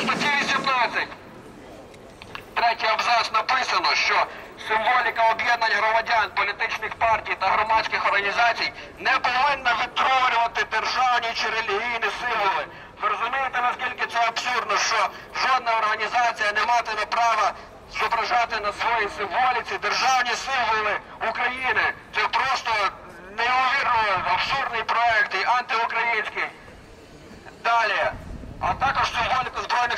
статті 18 третій абзац написано, що символіка об'єднань громадян, політичних партій та громадських організацій не повинна відтворювати державні чи релігійні символи. Ви розумієте, наскільки це абсурдно, що жодна організація не матиме права зображати на своїй символіці державні символи України. Це просто неймовірно абсурдний проект і антиукраїнський. Далі, а також Збройних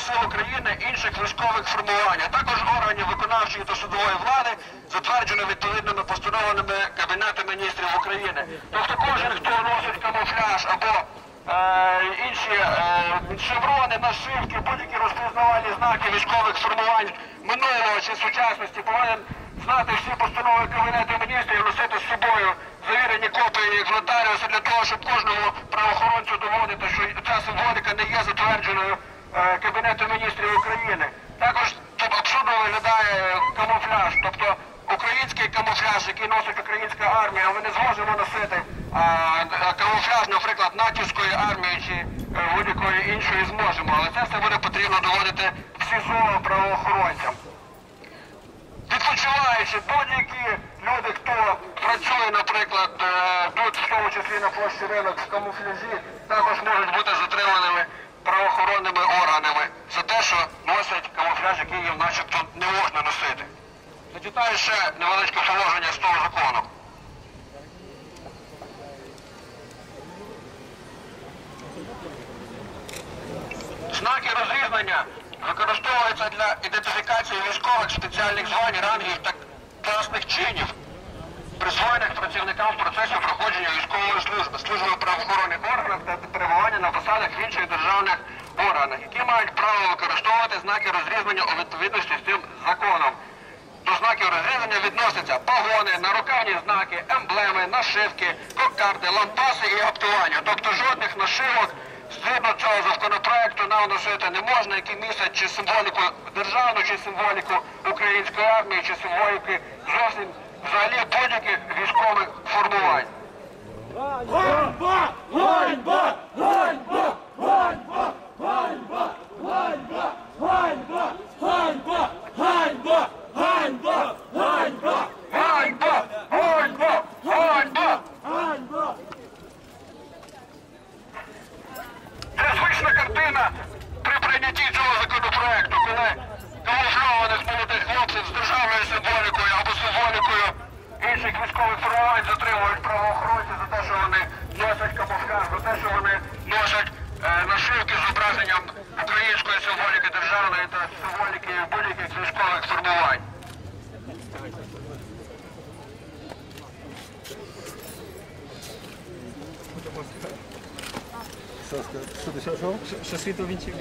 сил України, інших військових формувань, а також органів виконавчої та судової влади, затверджено відповідними постановленими Кабінету міністрів України. Тобто кожен, хто носить камуфляж або е, інші е, шеврони, нашивки, будь-які розпізнавальні знаки військових формувань минулого чи сучасності, повинен знати всі постанови Кабінету міністрів і носити з собою завірені копії в нотаріуса для того, щоб кожному правоохоронцю доводити, що ця символіка не є затвердженою е, Кабінетом міністрів України. Також тут абсурдно виглядає е, камуфляж, тобто український камуфляж, який носить українська армія, ми не зможемо носити камуфляж, наприклад, натівської армії чи е, будь-якої іншої зможемо. Але це все буде потрібно доводити в СІЗО правоохоронцям. Відпочиваючи, будь-які люди, хто працює, наприклад, е, тут, в тому числі на площі ринок в камуфляжі, також можуть бути правоохоронними органами за те, що носять камуфляж, який їм начебто не можна носити. Зачитаю ще невеличке положення з того закону. Знаки розрізнення використовуються для ідентифікації військових спеціальних звань, рангів та класних чинів, присвоєних працівникам в процесі мають право використовувати знаки розрізнення у відповідності з цим законом. До знаків розрізнення відносяться погони, нарукавні знаки, емблеми, нашивки, кокарди, лампаси і гаптування. Тобто жодних нашивок згідно цього законопроекту нам носити не можна, які містять чи символіку державну, чи символіку української армії, чи символіки зовсім взагалі будь-яких військових формувань. Картина при прийнятті цього законопроекту, коли камуфльованих молодих хлопців з державною символікою або символікою інших військових формувань затримують правоохоронці за те, що вони носять камуфляж, за те, що вони носять е, нашивки з зображенням української символіки державної та символіки будь-яких військових формувань. Що дешевшого? Що світло в інший.